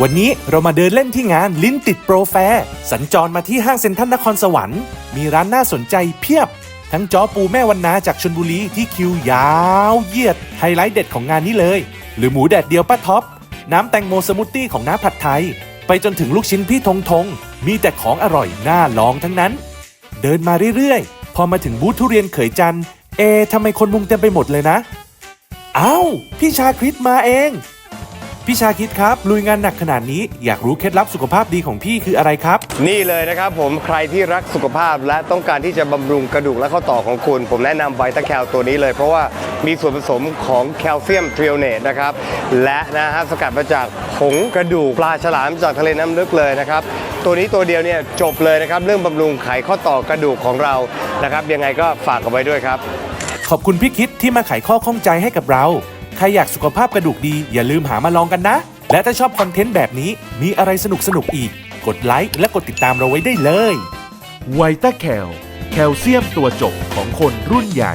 วันนี้เรามาเดินเล่นที่งานลิ้นติดโปรแฟร์สัญจรมาที่ห้างเซ็นทรัลนครสวรรค์มีร้านน่าสนใจเพียบ ทั้งจ้อปูแม่วันนาจากชนบุรีที่คิวยาวเหยียด ไฮไลท์เด็ดของงานนี้เลย หรือหมูแดดเดียวป้าท็อป น้ำแตงโมสมูทตี้ของน้าผัดไทย ไปจนถึงลูกชิ้นพี่ทงทง มีแต่ของอร่อยน่าลองทั้งนั้น เดินมาเรื่อยๆ พอมาถึงบูธทุเรียนเขยจันเอทำไมคนมุงเต็มไปหมดเลยนะอ้าวพี่ชาคริตมาเอง พี่ชาคิดครับ ลุยงานหนักขนาดนี้ อยากรู้เคล็ดลับสุขภาพดีของพี่คืออะไรครับ นี่เลยนะครับผมใครที่รักสุขภาพและต้องการที่จะบำรุงกระดูกและข้อต่อของคุณ ผมแนะนำไวต้าแคลตัวนี้เลย เพราะว่ามีส่วนผสมของแคลเซียมทริโอเนตนะครับ และนะฮะสกัดมาจากผงกระดูกปลาฉลามจากทะเลน้ำลึกเลยนะครับ ตัวนี้ตัวเดียวเนี่ยจบเลยนะครับเรื่องบำรุงไขข้อต่อกระดูกของเรานะครับยังไงก็ฝากเอาไว้ด้วยครับ ขอบคุณพี่คิดที่มาไขข้อข้องใจให้กับเราใค รอยากสุขภาพกระดูกดี อย่าลืมหามาลองกันนะ และถ้าชอบคอนเทนต์แบบนี้มีอะไรสนุกสนุกๆอีก กดไลค์และกดติดตามเราไว้ได้เลยไวต้าแคลแคลเซียมตัวจบของคนรุ่นใหญ่